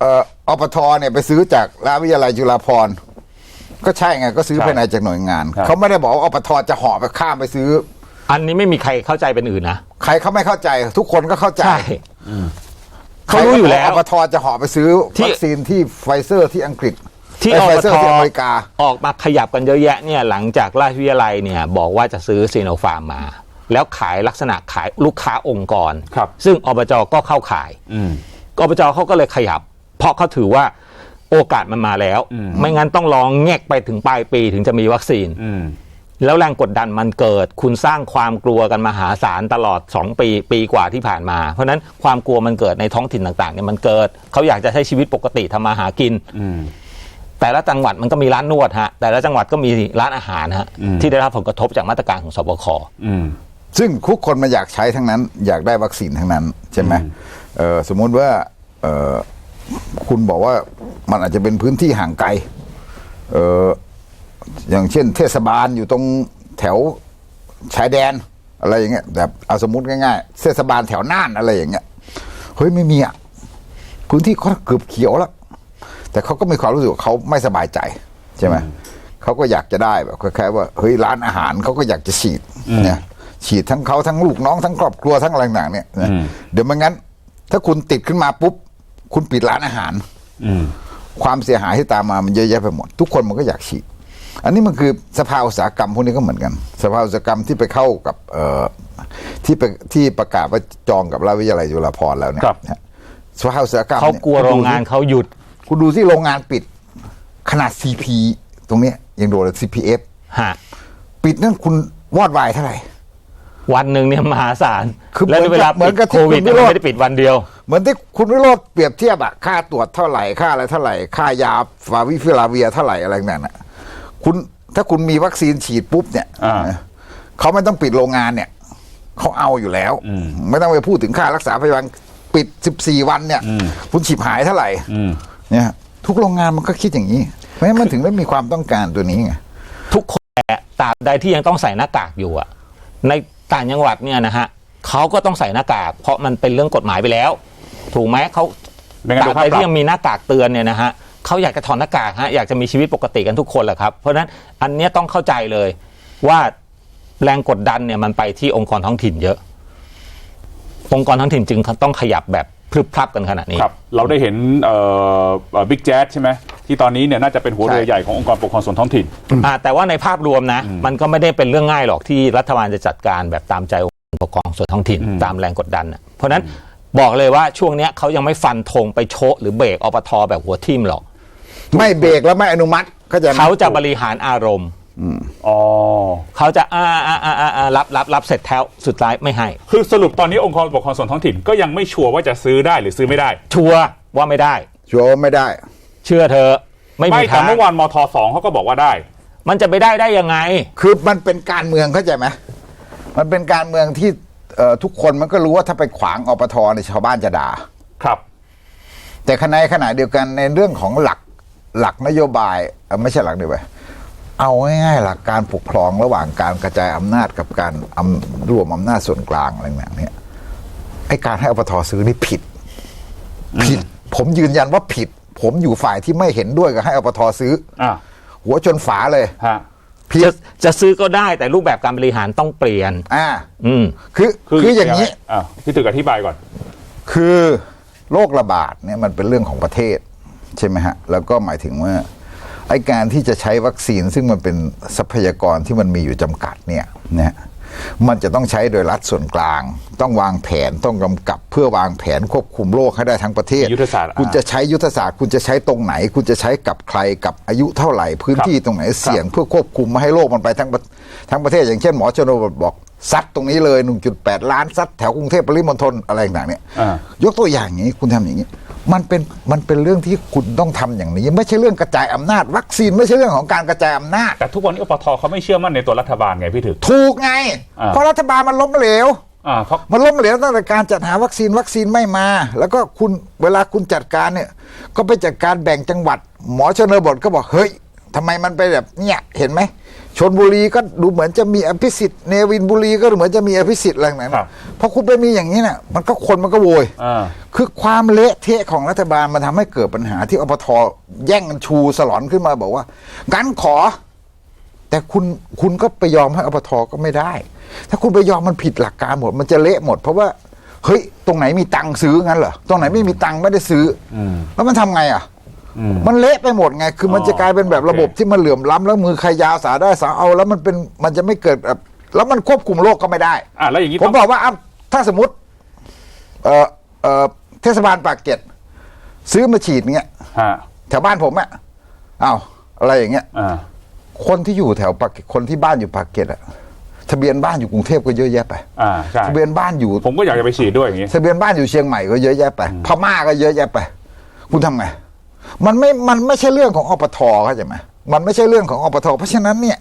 Speaker 3: เอ่ออปทเนี่ยไปซื้อจากราชวิทยาลัยจุฬาภรณ์ ก็ใช่ไงก็ซื้อ
Speaker 1: ครับ
Speaker 3: ภายในจากหน่วยงาน
Speaker 1: ครับ
Speaker 3: เขาไม่ได้บอกว่าอปทจะห่อไปข้ามไปซื้อ
Speaker 2: อันนี้ไม่มีใครเข้าใจเป็นอื่นนะ
Speaker 3: ใครเขาไม่เข้าใจ ทุกคนก็เข้าใจ
Speaker 2: ใช่เขารู้อยู่แล้ว
Speaker 3: ใครก็บกอปทจะห่อไปซื้อ
Speaker 2: ที่
Speaker 3: วัคซีนที่ไฟเซอร์ที่อังกฤษ
Speaker 2: ที่
Speaker 3: เอ้ย
Speaker 2: อ
Speaker 3: ไฟ
Speaker 2: ป
Speaker 3: เซอ
Speaker 2: ท
Speaker 3: ร์ที่อเมริกา
Speaker 2: ออกมาขยับกันเยอะแยะเนี่ยหลังจากราชวิทยาลัยเนี่ยบอกว่าจะซื้อซีโนฟาร์มมา แล้วขายลักษณะขายลูกค้าองค์กร
Speaker 1: ครับ
Speaker 2: ซึ่งอบจก็เข้าขาย
Speaker 1: อืม
Speaker 2: อบจเขาก็เลยขยับ เพราะเขาถือว่า โอกาสมันมาแล้ว
Speaker 1: อืม
Speaker 2: ไม่งั้นต้องรองแงกไปถึงปลายปีถึงจะมีวัคซีน
Speaker 1: อืม
Speaker 2: แล้วแรงกดดันมันเกิด คุณสร้างความกลัวกันมหาศาลตลอด 2 ปีปีกว่าที่ผ่านมา เพราะฉะนั้นความกลัวมันเกิดในท้องถิ่นต่างๆเนี่ยมันเกิด เขาอยากจะใช้ชีวิตปกติทำมาหากิน
Speaker 1: อืม
Speaker 2: แต่ละจังหวัดมันก็มีร้านนวดฮะ แต่ละจังหวัดก็มีร้านอาหารฮะ
Speaker 1: อืม
Speaker 2: ที่ได้รับผลกระทบจากมาตรการของสบค
Speaker 1: อืม
Speaker 3: ซึ่งทุกคนมันอยากใช้ทั้งนั้น อยากได้วัคซีนทั้งนั้นใช่ไหม
Speaker 1: อืม
Speaker 3: เอ่อสมมุติว่าเอ่อ คุณบอกว่ามันอาจจะเป็นพื้นที่ห่างไกล เอ่ออย่างเช่น เทศบาลอยู่ตรงแถวชายแดนอะไรอย่างเงี้ยแบบเอาสมมติง่ายๆ เทศบาลแถวน่านอะไรอย่างเงี้ยเฮ้ยไม่มีอะพื้นที่เขาเกือบเขียวแล้วแต่เขาก็มีความรู้สึกว่าเขาไม่สบายใจใช่ไหมเขาก็อยากจะได้แบบคล้ายๆว่าเฮ้ยร้านอาหารเขาก็อยากจะฉีดเนี่ยฉีดทั้งเขาทั้งลูกน้องทั้งครอบครัวทั้งอะไรต่างๆเนี่ยนะ
Speaker 1: อืม
Speaker 3: เดี๋ยวไม่งั้น ถ้าคุณติดขึ้นมาปุ๊บ คุณปิดร้านอาหาร
Speaker 1: อืม
Speaker 3: ความเสียหายที่ตามมามันเยอะแยะไปหมด ทุกคนมันก็อยากฉีด อันนี้มันคือสภาอุตสาหกรรมพวกนี้ก็เหมือนกัน สภาอุตสาหกรรมที่ไปเข้ากับเอ่อที่ไปที่ประกาศว่าจองกับราชวิทยาลัยจุฬาภรณ์แล้วเนี่ย
Speaker 1: ครับ
Speaker 3: นะสภาอุตสาหกรรม
Speaker 2: เขา
Speaker 3: นี่ย
Speaker 2: กลัวโรงงานเขาหยุด
Speaker 3: คุณดูที่โรงงานปิด ขนาด CP ตรงเนี้ยยังโดนเลย CPF
Speaker 2: ฮะ
Speaker 3: ปิดนั่นคุณวอดวายเท่าไหร่
Speaker 2: วันหนึ่งเนี่ยมหาศาล
Speaker 3: คือ
Speaker 2: และในเวลา
Speaker 3: เหมื
Speaker 2: ปิ
Speaker 3: อน
Speaker 2: ด
Speaker 3: กับที่
Speaker 2: โควิด
Speaker 3: คุณ
Speaker 2: เนี่ย
Speaker 3: วิ
Speaker 2: มัน
Speaker 3: โรจน์
Speaker 2: ไม่ได้ปิดวันเดียว
Speaker 3: เหมือนที่คุณวิโรธเปรียบเทียบอะค่าตรวจเท่าไหร่ค่าอะไรเท่าไหร่ค่ายาฟาวิฟิลาเวียเท่าไหร่อะไรนั่นน่ะคุณถ้าคุณมีวัคซีนฉีดปุ๊บเนี่ย
Speaker 1: อ่า
Speaker 3: เขาไม่ต้องปิดโรงงานเนี่ยเขาเอาอยู่แล้ว
Speaker 1: อืม
Speaker 3: ไม่ต้องไปพูดถึงค่ารักษาพยาบาลปิด 14 วันเนี่ย
Speaker 1: อืม
Speaker 3: คุณฉีบหายเท่าไหร่
Speaker 1: อืม
Speaker 3: เนี่ย ทุกโรงงานมันก็คิดอย่างนี้เพราะฉะนั้นมันถึงได้มีความต้องการตัวนี้ไง
Speaker 2: ทุกคนแหละตราบใดที่ยังต้องใส่หน้ากากอยู่อะใน ต่างจังหวัดเนี่ยนะฮะเขาก็ต้องใส่หน้ากาก เพราะมันเป็นเรื่องกฎหมายไปแล้ว ถูกไหมเขา
Speaker 1: ไม่งั้น
Speaker 2: ตราบ
Speaker 1: โดนภาพ
Speaker 2: ใด
Speaker 1: ปรับ
Speaker 2: ที่ยังมีหน้ากากเตือนเนี่ยนะฮะเขาอยากจะถอดหน้ากากฮะอยากจะมีชีวิตปกติกันทุกคนแหละครับ เพราะฉะนั้นอันเนี้ยต้องเข้าใจเลยว่าแรงกดดันเนี่ยมันไปที่องค์กรท้องถิ่นเยอะ องค์กรท้องถิ่นจึงต้องขยับแบบ พรึบพรับกันขนาดนี้
Speaker 1: ครับ เราได้เห็นเอ่อบิ๊กแจ๊ดใช่ไหมที่ตอนนี้เนี่ยน่าจะเป็นหัวเรือ
Speaker 3: ใช่
Speaker 1: ใหญ่ขององค์กรปกครองส่วนท้องถิ่น
Speaker 2: อ่าแต่ว่าในภาพรวมนะ มันก็ไม่ได้เป็นเรื่องง่ายหรอกที่รัฐบาลจะจัดการแบบตามใจองค์กรปกครองส่วนท้องถิ่น
Speaker 1: อืม
Speaker 2: ตามแรงกดดันน่ะเพราะฉะนั้นบอกเลยว่าช่วงเนี้ยเขายังไม่ฟันธงไปโชะหรือเบรกอปทแบบหัวทิ่มหรอก
Speaker 3: ไม่เบรกแล้วไม่อนุมัติเข้าใจไหม
Speaker 2: เขาจะบริหารอารมณ์
Speaker 1: อ๋อ
Speaker 2: เขาจะอ่าอ่าอ่าอ่าอ่ารับรับรับเสร็จแล้วสุดท้ายไม่ให้
Speaker 1: คือสรุปตอนนี้องค์กรปกครองส่วนท้องถิ่นก็ยังไม่ชัวร์ว่าจะซื้อได้หรือซื้อไม่ได้
Speaker 2: ชัวร์ว่าไม่ได้
Speaker 3: ชัวร์ว่าไม่ได้
Speaker 2: เชื่อเธอะไม่
Speaker 1: ไม่
Speaker 2: มี
Speaker 1: แต่
Speaker 2: ทาง
Speaker 1: เมื่อวานมทสองเขาก็บอกว่าได้
Speaker 2: มันจะไปได้ได้ยังไง
Speaker 3: คือมันเป็นการเมืองเข้าใจไหมมันเป็นการเมืองที่เอ่อทุกคนมันก็รู้ว่าถ้าไปขวางอปทเนี่ยชาวบ้านจะด่า
Speaker 1: ครับ
Speaker 3: แต่ขณะขณะเดียวกันในเรื่องของหลักหลักนโยบายเอ่อไม่ใช่หลักเดียวไป เอาง่ายๆหลักการปกครองระหว่างการกระจายอำนาจกับการอำรวมอำนาจส่วนกลางอะไรแบบเนี้ยไอ้การให้อปทซื้อนี่ผิด ผิด ผมยืนยันว่าผิดผผมอยู่ฝ่ายที่ไม่เห็นด้วยกับให้อปทซื้อ
Speaker 1: อ่า
Speaker 3: หัวชนฝาเลย
Speaker 1: ฮะ
Speaker 3: ผิด
Speaker 2: จะจะซื้อก็ได้แต่รูปแบบการบริหารต้องเปลี่ยน
Speaker 3: อ่า
Speaker 2: อืม
Speaker 3: คือคืออย่างนี้
Speaker 1: นี้อ่าพี่ตึกอธิบายก่อน
Speaker 3: คือโรคระบาดเนี่ยมันเป็นเรื่องของประเทศ ใช่ไหมฮะ แล้วก็หมายถึงว่า ไอการที่จะใช้วัคซีนซึ่งมันเป็นทรัพยากรที่มันมีอยู่จำกัดเนี่ยนะฮะมันจะต้องใช้โดยรัฐส่วนกลาง ต้องวางแผนต้องกำกับเพื่อวางแผนควบคุมโรคให้ได้ทั้งประเทศ
Speaker 1: ยุทธศาสตร์อ่า
Speaker 3: คุณจะใช้ยุทธศาสตร์ คุณจะใช้ตรงไหน คุณจะใช้กับใครกับอายุเท่าไหร่ พื้นที่ตรงไหนเสี่ยงเพื่อควบคุมไม่ให้โรคมันไปทั้งประทั้งประเทศ อย่างเช่นหมอชนบทบอก ซัดตรงนี้เลย 1.8 ล้านซัดแถวกรุงเทพปริมณฑลอะไรต่างๆเนี่ย
Speaker 1: อ่า
Speaker 3: ยกตัวอย่างอย่างนี้คุณทำอย่างนี้ มันเป็นมันเป็นเรื่องที่คุณต้องทำอย่างนี้ ไม่ใช่เรื่องกระจายอำนาจ วัคซีนไม่ใช่เรื่องของการกระจายอำนาจ
Speaker 1: แต่ทุกวันนี้อปทเขาไม่เชื่อมั่นในตัวรัฐบาลไงพี่ถึก
Speaker 3: ถูกไง
Speaker 1: อ่า
Speaker 3: เพราะรัฐบาลมันล้มเหลว
Speaker 1: อ่าเพราะ
Speaker 3: มันล้มเหลวตั้งแต่การจัดหาวัคซีนวัคซีนไม่มา แล้วก็คุณเวลาคุณจัดการเนี่ย ก็ไปจัดการแบ่งจังหวัด หมอชนบทก็บอกเฮ้ยทำไมมันไปแบบเนี่ยเห็นไหม ชนบุรีก็ดูเหมือนจะมีอภิสิทธิ์เนวินบุรีก็ดูเหมือนจะมีอภิสิทธิ์อะไรอย่างนั้น
Speaker 1: ครับ
Speaker 3: พอคุณไปมีอย่างนี้เนี่ยมันก็คนมันก็โวย
Speaker 1: อ่า
Speaker 3: คือความเละเทะของรัฐบาลมันทำให้เกิดปัญหาที่อปทแย่งกันชูสลอนขึ้นมาบอกว่างั้นขอ แต่คุณคุณก็ไปยอมให้อปทก็ไม่ได้ ถ้าคุณไปยอมมันผิดหลักการหมด มันจะเละหมด เพราะว่า เฮ้ย ตรงไหนมีตังค์ซื้องั้นเหรอตรงไหนไม่มีตังค์ไม่ได้ซื้ออแล้วมันทำไงอะ
Speaker 1: อื ม
Speaker 3: มันเละไปหมดไง คือมัน
Speaker 1: อ๋อ
Speaker 3: จะกลายเป็นแบบ
Speaker 1: โอเค
Speaker 3: ระบบที่มันเหลื่อมล้ำแล้วมือใครยาวสาได้สาเอา แล้วมันเป็นมันจะไม่เกิดแบบแล้วมันควบคุมโรคก็ไม่ได้
Speaker 1: อ่าแล้วอย่างนี้
Speaker 3: ผม
Speaker 1: ต้อง
Speaker 3: บอกว่าอะถ้าสมมติเอ่อเอ่อเทศบาลปากเกร็ดซื้อมาฉีดเงี้ย
Speaker 1: ฮะ
Speaker 3: แถวบ้านผมอะอ้าวอะไรอย่างเงี้ย
Speaker 1: อ่า
Speaker 3: คนที่อยู่แถวปากเกร็ดคนที่บ้านอยู่ปากเกร็ดอะทะเบียนบ้านอยู่กรุงเทพก็เยอะแยะไป
Speaker 1: อ่าใช่
Speaker 3: ทะเบียนบ้านอยู่
Speaker 1: ผมก็อยากจะไปฉีดด้วยอย่างนี้
Speaker 3: ทะเบียนบ้านอยู่เชียงใหม่ก็เยอะแยะไป พม่าก็เยอะแยะไป คุณทำไง มันไม่ มันไม่ใช่เรื่องของอปทเข้าใจไหมมันไม่ใช่เรื่องของอปทเพราะฉะนั้นเนี่ย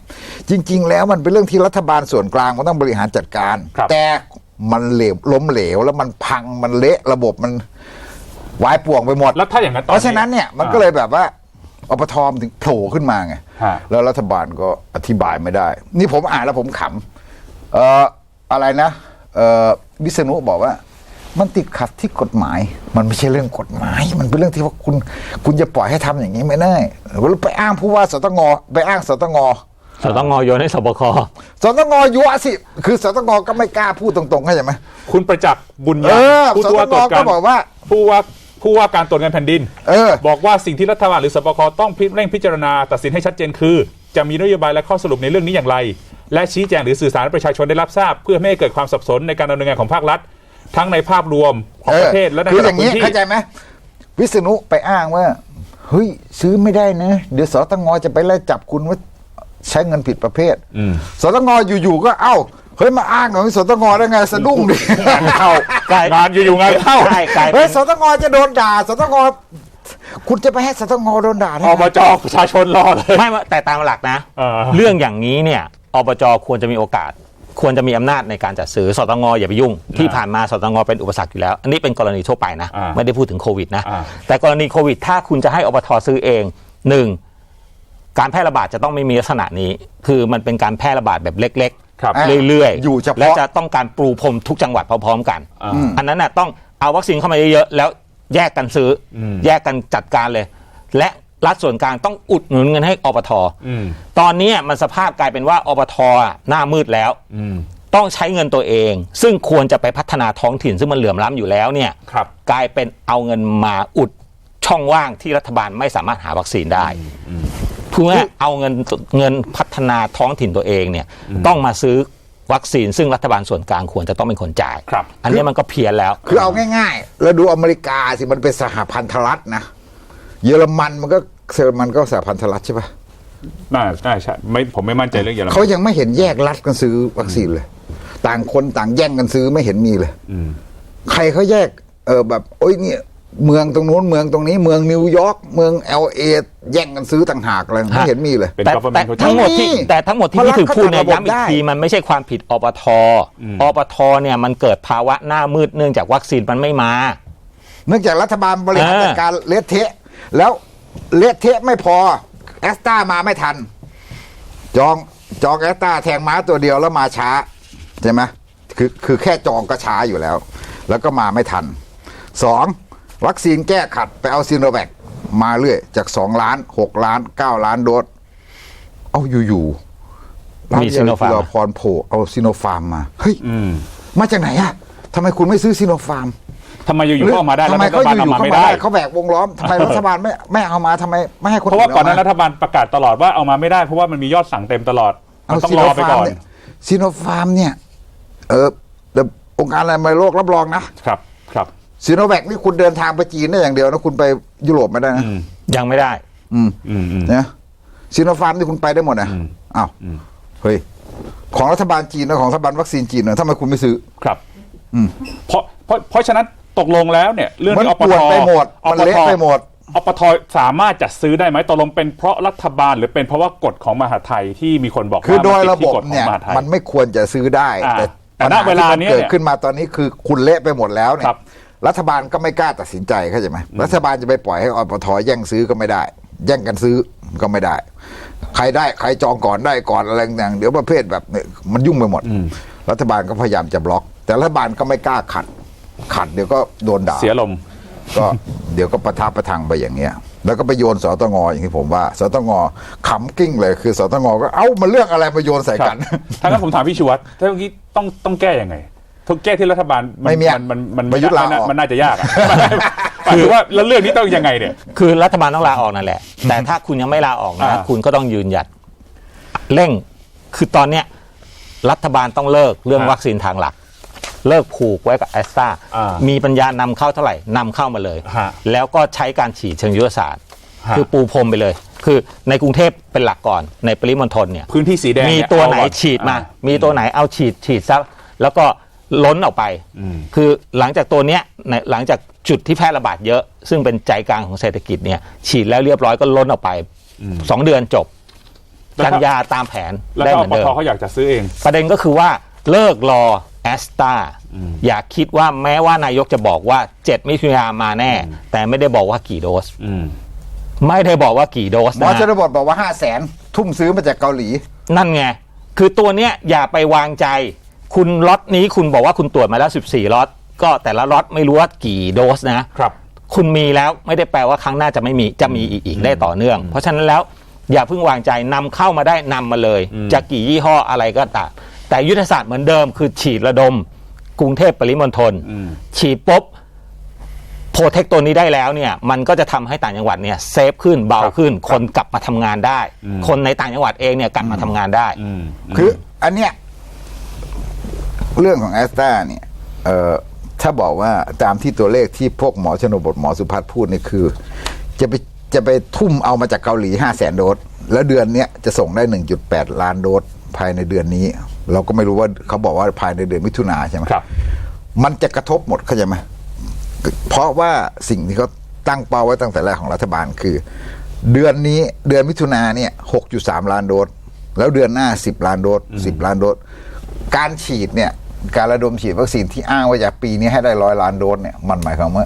Speaker 3: จริง ๆ แล้วมันเป็นเรื่องที่รัฐบาลส่วนกลางมันต้องบริหารจัดการ
Speaker 1: ครับ
Speaker 3: แต่มันเหลวล้มเหลวแล้วมันพังมันเละระบบมันวายป่วงไปหมด
Speaker 1: แล้วถ้าอย่างนั้นตอน
Speaker 3: เพราะฉะนั้นเนี่ยมันก็เลยแบบว่าอปทมนถึงโผล่ขึ้นมาไง
Speaker 1: ฮะ
Speaker 3: แล้วรัฐบาลก็อธิบายไม่ได้ นี่ผมอ่านแล้วผมขำเอ่ออะไรนะเอ่อวิษณุบอกว่า มันติดขัดที่กฎหมาย มันไม่ใช่เรื่องกฎหมาย มันเป็นเรื่องที่ว่าคุณ คุณจะปล่อยให้ทำอย่างนี้ไม่ได้แล้วไปอ้างผู้ว่าสตงไปอ้างสตง
Speaker 2: สตงโยนให้สบค
Speaker 3: สตงยั่วสิ คือสตงก็ไม่กล้าพูดตรงๆเข้าใจไหม
Speaker 1: คุณประจักษ์บุญ
Speaker 3: เอ
Speaker 1: ญา
Speaker 3: อ
Speaker 1: ผู้
Speaker 3: ส
Speaker 1: ตรว
Speaker 3: ต
Speaker 1: จ
Speaker 3: ง
Speaker 1: ตรวจ
Speaker 3: ก็
Speaker 1: การ
Speaker 3: บอกว่า
Speaker 1: ผู้ว่าผู้ว่าการตรวจเงินแผ่นดิน
Speaker 3: เออ
Speaker 1: บอกว่าสิ่งที่รัฐบาลหรือสปคต้องพิเร่งพิจารณาตัดสินให้ชัดเจนคือ จะมีนโยบายและข้อสรุปในเรื่องนี้อย่างไร และชี้แจงหรือสื่อสารให้ประชาชนได้รับทราบ เพื่อไม่ให้เกิดความสับสนในการดำเนินงานของภาครัฐ ทั้งในภาพรวมของประเทศและใน
Speaker 3: คือ
Speaker 1: ระ
Speaker 3: อ
Speaker 1: ดับ
Speaker 3: ย่าง
Speaker 1: พื้
Speaker 3: นี้
Speaker 1: นที่
Speaker 3: เข้าใจไหมวิษณุไปอ้างว่าเฮ้ยซื้อไม่ได้นะ เดี๋ยวสตงจะไปไล่จับคุณว่าใช้เงินผิดประเภท
Speaker 1: อืม
Speaker 3: สตงอยู่ๆก็เอ้าเฮ้ยมาอ้างของสตงได้ไงสะดุ้งดิ
Speaker 1: เข้างานอยู่ๆงานเข้า
Speaker 2: ใช่กลาย
Speaker 3: เฮ้
Speaker 2: เป็
Speaker 3: ย
Speaker 2: น
Speaker 3: สตงจะโดนด่าสตงคุณจะไปให้สตงโดนด่าได้
Speaker 1: อ
Speaker 3: ไง
Speaker 1: บจประชาชนรอเลย
Speaker 2: ไม่ว่าแต่ตามหลักนะ
Speaker 1: เออ
Speaker 2: เรื่องอย่างนี้เนี่ยอบจควรจะมีโอกาส ควรจะมีอำนาจในการจัดซื้อสตงอย่าไปยุ่ง ที่ผ่านมาสตงเป็นอุปสรรคอยู่แล้ว อันนี้เป็นกรณีทั่วไปนะ
Speaker 1: อ่า
Speaker 2: ไม่ได้พูดถึงโควิดนะ
Speaker 1: อ่า
Speaker 2: แต่กรณีโควิด ถ้าคุณจะให้อบทซื้อเองหนึ่งการแพร่ระบาดจะต้องไม่มีลักษณะนี้ คือมันเป็นการแพร่ระบาดแบบเล็ก
Speaker 1: ครับ
Speaker 2: ๆเรื่อยๆ
Speaker 3: อยู่เฉพาะ
Speaker 2: และจะต้องการปรูพรมทุกจังหวัดพร้อมๆกัน
Speaker 1: อ่า
Speaker 2: อันนั้นน่ะต้องเอาวัคซีนเข้ามาเยอะๆแล้วแยกกันซื้ออ
Speaker 1: ม
Speaker 2: แยกกันจัดการเลย และ รัฐส่วนกลางต้องอุดหนุนเงินให้อบท
Speaker 1: อืม
Speaker 2: ตอนนี้มันสภาพกลายเป็นว่าอบทอะหน้ามืดแล้ว
Speaker 1: อืม
Speaker 2: ต้องใช้เงินตัวเอง ซึ่งควรจะไปพัฒนาท้องถิ่นซึ่งมันเหลื่อมล้ำอยู่แล้วเนี่ย
Speaker 1: ครับ
Speaker 2: กลายเป็นเอาเงินมาอุดช่องว่างที่รัฐบาลไม่สามารถหาวัคซีนได้เพื่อเอาเงินเงินพัฒนาท้องถิ่นตัวเองเนี่ยต้องมาซื้อวัคซีนซึ่งรัฐบาลส่วนกลางควรจะต้องเป็นคนจ่าย
Speaker 1: ครับ
Speaker 2: อันนี้มันก็เพี้ยนแล้ว
Speaker 3: คือเอาง่าย ๆ แล้วดูอเมริกาสิมันเป็นสหพันธรัฐนะ เยอรมันมันก็เซอร์มันก็สหพันธรัฐใช่ปะ
Speaker 1: น่าน่าใช่ไม่ผมไม่มั่นใจเรื่องเยอรมั
Speaker 3: เขา
Speaker 1: น
Speaker 3: ยังไม่เห็นแยกรัฐกันซื้อวัคซีนเลย ต่างคนต่างแย่งกันซื้อไม่เห็นมีเลย
Speaker 1: อืม
Speaker 3: ใครเขาแยก เออแบบโอ้ยเนี่ยเมืองตรงนู้นเมืองตรงนี้เมืองนิวยอร์กเมืองเอลเอแย่งกันซื้อต่างหากอะไรไม่เห็นมีเลย
Speaker 1: เป็น
Speaker 2: แต่
Speaker 1: government
Speaker 2: แต่
Speaker 1: project
Speaker 2: ทั้งหมดที่
Speaker 3: ไม่มี
Speaker 2: แต่ทั้งหมดที่
Speaker 3: เพราะ
Speaker 2: พี่ถือพูดเนี่ย
Speaker 3: รัฐเขาจัดระบบ
Speaker 2: ย้ำอีก
Speaker 3: ได้
Speaker 2: ทีมันไม่ใช่ความผิดอบทอบทเนี่ยมันเกิดภาวะหน้ามืดเนื่องจากวัคซีนมันไม่มา
Speaker 3: เนื่องจากรัฐบาลบริหาร
Speaker 2: เออ
Speaker 3: จัดการเละเทะ แล้วเละเทะไม่พอแอสตามาไม่ทัน จองจองแอสตาแทงม้าตัวเดียวแล้วมาช้า ใช่ไหมคือคือแค่จองก็ช้าอยู่แล้ว แล้วก็มาไม่ทันสองวัคซีนแก้ขัดไปเอาซีโนแวคมาเรื่อย จากสองล้านหกล้านเก้าล้านโดสเอาอยู่ๆ
Speaker 2: มี
Speaker 3: รัฐ
Speaker 2: ซิโนฟาร์ม
Speaker 3: จุฬพรโผล่เอาซิโนฟาร์มมา เฮ้ย
Speaker 1: อืม
Speaker 3: มาจากไหนอะทำไมคุณไม่ซื้อซิโนฟาร์ม
Speaker 1: ทำไมอยู่ๆก็เอามาได้แล้ว
Speaker 3: ทำไม
Speaker 1: รัฐ
Speaker 3: เขา
Speaker 1: บาล
Speaker 3: อ
Speaker 1: เอา
Speaker 3: ยู่ๆ
Speaker 1: มา
Speaker 3: เขา
Speaker 1: ไม่
Speaker 3: มา
Speaker 1: ได้
Speaker 3: ได้เขาแบกวงล้อมทำไมรัฐบาลไม่ไม่เอามาทำไมไม่ให้คน
Speaker 1: เพราะว่าก่อนหนั้าน
Speaker 3: เม
Speaker 1: รัฐบาลประกาศตลอดว่าเอามาไม่ได้เพราะว่ามันมียอดสั่งเต็มตลอดมันต้องรอไปก่อน
Speaker 3: ซีโนฟาร์มเนี่ยเออแต่องค์การอนามัยโลกรับรองนะครับ
Speaker 1: ครับ
Speaker 3: ซีโนแวคนี่คุณเดินทางไปจีนได้อย่างเดียวนะคุณไปยุโรปไม่ได้นะ
Speaker 1: อืม
Speaker 2: ยังไม่ได้
Speaker 3: อืม
Speaker 1: อืมอืม
Speaker 3: นะซีโนฟาร์มนี่คุณไปได้หมดนะ
Speaker 1: อืม
Speaker 3: อ้าว
Speaker 1: อืม
Speaker 3: เฮ้ยของรัฐบาลจีนนะของรัฐบาลวัคซีนจีนนะทำไมคุณไม่ซื้อ
Speaker 1: ครับ
Speaker 3: อืม
Speaker 1: เพราะเพราะเพราะฉะนั้น ตกลงแล้วเนี่ยเรื่อง
Speaker 3: มัน
Speaker 1: ที่อป
Speaker 3: ปว
Speaker 1: ท
Speaker 3: ดไปหมด
Speaker 1: อ
Speaker 3: มัน
Speaker 1: ป
Speaker 3: เละ
Speaker 1: ท
Speaker 3: ไปหมด
Speaker 1: อปทสามารถจัดซื้อได้ไหมตกลงเป็นเพราะรัฐบาลหรือเป็นเพราะว่ากฎของมหาดไทยที่มีคนบอกว่า
Speaker 3: คือโดย
Speaker 1: มัน
Speaker 3: ระ
Speaker 1: ติ
Speaker 3: บบ
Speaker 1: ที่กฎของ
Speaker 3: เนี่ย
Speaker 1: มหาดไทย
Speaker 3: มันไม่ควรจะซื้อได้
Speaker 1: อ่า
Speaker 3: แต่
Speaker 1: แต่ณ
Speaker 3: ปัญห
Speaker 1: เวลา
Speaker 3: ที่มัน
Speaker 1: เนี้ย
Speaker 3: เกิด
Speaker 1: เนี่ย
Speaker 3: ขึ้นมาตอนนี้คือคุณเละไปหมดแล้วเนี่
Speaker 1: ค
Speaker 3: ย
Speaker 1: รับ
Speaker 3: รัฐบาลก็ไม่กล้าตัดสินใจเข้าใจไหมรัฐบาลจะไปปล่อยให้อปทแย่งซื้อก็ไม่ได้ แย่งกันซื้อก็ไม่ได้ ใครได้ใครจองก่อนได้ก่อนอะไรต่างๆเดี๋ยวประเภทแบบเนี่ยมันยุ่งไปหมด รัฐบาลก็พยายามจะบล็อก แต่รัฐบาลก็ไม่กล้าขัด ขัดเดี๋ยวก็โดนด่า
Speaker 1: เสียลม
Speaker 3: ก็เดี๋ยวก็ประทับประทังไปอย่างเงี้ย แล้วก็ไปโยนสตงอย่างที่ผมว่าสตงขำกิ้งเลยคือสตงก็เอ้ามันเรื่องอะไรมาโยนใส่
Speaker 1: ครับ
Speaker 3: กัน
Speaker 1: ถ้างั้นผมถามพี่ชูวัตรถ้าเมื่อกี้ต้องต้องแก้ยังไงทุกแก้ที่รัฐบาลน
Speaker 3: ไม่มีอะ
Speaker 1: มันมัน
Speaker 3: ประยุทธ์ลาออก
Speaker 1: มันน่าจะยากอะคือว่าแล้วเรื่องนี้ต้องยังไงเนี่ย
Speaker 2: คือรัฐบาลต้องลาออกนั่นแหละ แต่ถ้าคุณยังไม่ลาออกนะ
Speaker 1: อ่า
Speaker 2: คุณก็ต้องยืนหยัดเร่งคือตอนเนี้ยรัฐบาลต้องเลิกเรื่องวัคซีนทางหลัก เลิกผูกไว้กับแอสตรา
Speaker 1: อ่า
Speaker 2: มีปัญญานำเข้าเท่าไหร่นำเข้ามาเลย
Speaker 1: ฮะ
Speaker 2: แล้วก็ใช้การฉีดเชิงยุทธศาสตร์
Speaker 1: ฮะ
Speaker 2: คือปูพรมไปเลย คือในกรุงเทพเป็นหลักก่อนในปริมณฑลเนี่ย
Speaker 1: พื้นที่สีแดง
Speaker 2: มี
Speaker 1: เย
Speaker 2: ตัวไหน
Speaker 1: เอาก่อ
Speaker 2: ฉีดมา
Speaker 1: อ่
Speaker 2: มีตัวไหนเอาฉีดฉีดซะแล้วก็ล้นออกไป
Speaker 1: อืม
Speaker 2: คือหลังจากตัวเนี้ยในหลังจากจุดที่แพร่ระบาดเยอะ ซึ่งเป็นใจกลางของเศรษฐกิจเนี่ยฉีดแล้วเรียบร้อยก็ล้นออกไปสองเดือนจบ
Speaker 1: แล้ว
Speaker 2: กัน
Speaker 1: ถ้
Speaker 2: ยาตามแผน
Speaker 1: แล้ว
Speaker 2: ได้
Speaker 1: ก็
Speaker 2: เห
Speaker 1: อ
Speaker 2: มือน
Speaker 1: ป
Speaker 2: เดิ
Speaker 1: ท
Speaker 2: ม
Speaker 1: เขาอยากจะซื้อเอง
Speaker 2: ประเด็นก็คือว่าเลิกรอ แอสตาอย่าคิดว่าแม้ว่านายกจะบอกว่า 7 มิถุนายนมาแน่ แต่ไม่ได้บอกว่ากี่โดส
Speaker 1: อืม
Speaker 2: ไม่ได้บอกว่ากี่โดส
Speaker 3: หมอ
Speaker 2: นะ
Speaker 3: ชน
Speaker 2: ฮะ
Speaker 3: บทบอกว่าห้าแสนทุ่มซื้อมาจากเกาหลี
Speaker 2: นั่นไง คือตัวเนี้ยอย่าไปวางใจ คุณล็อตนี้คุณบอกว่าคุณตรวจมาแล้ว 14ล็อตก็แต่ละล็อตไม่รู้ว่ากี่โดสนะ
Speaker 1: ครับ
Speaker 2: คุณมีแล้วไม่ได้แปลว่าครั้งหน้าจะไม่มีจะมีอีกอีกได้ต่อเนื่อง เพราะฉะนั้นแล้วอย่าเพิ่งวางใจนำเข้ามาได้นำมาเลย จะกี่ยี่ห้ออะไรก็ตาม แต่ยุทธศาสตร์เหมือนเดิมคือฉีดระดม กรุงเทพปริมณฑล
Speaker 1: อืม
Speaker 2: ฉีดปุ๊บโปรเทคตัวนี้ได้แล้วเนี่ยมันก็จะทำให้ต่างจังหวัดเนี่ยเซฟขึ้นเบาขึ้น คนกลับมาทำงานได้ คนในต่างจังหวัดเองเนี่ยกลับมาทำงานได้
Speaker 1: อืม
Speaker 3: คืออันเนี้ยเรื่องของแอสตราเนี่ยเอ่อถ้าบอกว่าตามที่ตัวเลขที่พวกหมอชนบทหมอสุพัฒน์พูดนี่คือ จะไปจะไปทุ่มเอามาจากเกาหลีห้าแสนโดส แล้วเดือนเนี้ยจะส่งได้1.8ล้านโดส ภายในเดือนนี้ เราก็ไม่รู้ว่าเขาบอกว่าภายในเดือนมิถุนาใช่ไหม
Speaker 1: ครับ
Speaker 3: มันจะกระทบหมดเข้าใจไหมเพราะว่าสิ่งที่เขาตั้งเป้าไว้ตั้งแต่แรกของรัฐบาลคือ เดือนนี้เดือนมิถุนาเนี่ย6.3ล้านโดสแล้วเดือนหน้า10ล้านโดส10ล้านโดสการฉีดเนี่ยการระดมฉีดวัคซีนที่อ้างว่าจากปีนี้ให้ได้ร้อยล้านโดสเนี่ยมันหมายความว่า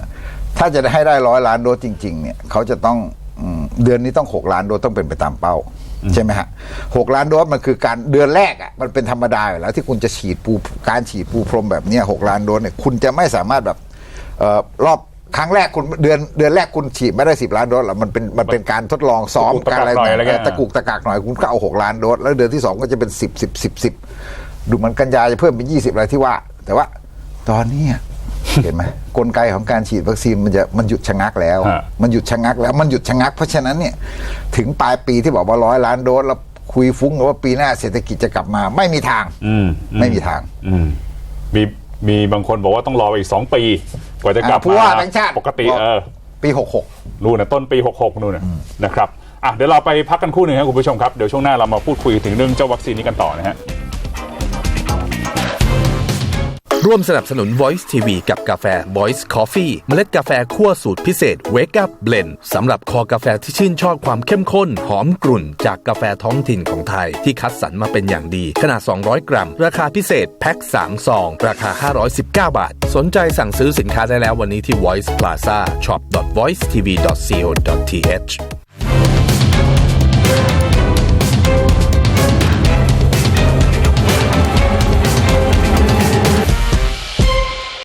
Speaker 3: ถ้าจะได้ให้ได้ร้อยล้านโดสจริง ๆ เนี่ยเขาจะต้องอืมเดือนนี้ต้อง6ล้านโดสต้องเป็นไปตามเป้า ใช่ไหมฮะหกล้านโดสมันคือการเดือนแรกอะมันเป็นธรรมดาอยู่แล้วที่คุณจะฉีดปูการฉีดปูพรมแบบเนี้ยหกล้านโดสเนี่ยคุณจะไม่สามารถแบบเอ่อรอบครั้งแรกคุณเดือนเดือนแรกคุณฉีดไม่ได้สิบล้านโดสหรอกมันเป็นมันเป็นการทดลองซ้อม
Speaker 1: ตะกุกตะกั
Speaker 3: การ
Speaker 1: ก
Speaker 3: อะไร
Speaker 1: หน่อยอะไรเงี้ย
Speaker 3: ตะกุกตะกักหน่อยคุณก็เอาหกล้านโดสแล้วเดือนที่สองก็จะเป็นสิบสิบสิบสิบดูเหมันกันยาจะเพิ่มเป็นยี่สิบอะไรที่ว่า แต่ว่าตอนนี้อะ เห็นไหมกลไกของการฉีดวัคซีนมันจะมันหยุดชะงักแล้ว
Speaker 1: ฮะ
Speaker 3: มันหยุดชะงักแล้วมันหยุดชะงัก เพราะฉะนั้นเนี่ยถึงปลายปีที่บอกว่าร้อยล้านโดสแล้วคุยฟุ้งกันว่าปีหน้าเศรษฐกิจจะกลับมา ไม่มีทาง
Speaker 1: อืม
Speaker 3: ไม่มีทาง
Speaker 1: อืมมีมีบางคนบอกว่าต้องรอไปอีกสองปี กว่าจะกลับ
Speaker 3: อ่าผู้
Speaker 1: มา
Speaker 3: ว่าแบงค์ชาติ
Speaker 1: ปกติ
Speaker 3: บอก
Speaker 1: เออ
Speaker 3: ปีหกหก
Speaker 1: นู่นนะต้นปี 66 นู่นนะนะครับ อะ เดี๋ยวเราไปพักกันครู่หนึ่งครับคุณผู้ชมครับ เดี๋ยวช่วงหน้าเรามาพูดคุยถึงเรื่องเจ้าวัคซีนนี้กันต่อนะฮะ
Speaker 7: ร่วมสนับสนุน Voice TV กับกาแฟ Voice Coffee เมล็ดกาแฟคั่วสูตรพิเศษ Wake Up Blend สำหรับคอกาแฟที่ชื่นชอบความเข้มข้น หอมกรุ่น จากกาแฟท้องถิ่นของไทย ที่คัดสรรมาเป็นอย่างดี ขนาด 200 กรัม ราคาพิเศษแพ็ค3ซอง ราคา 519 บาท สนใจสั่งซื้อสินค้าได้แล้ววันนี้ที่ Voice Plaza shop voicetv co th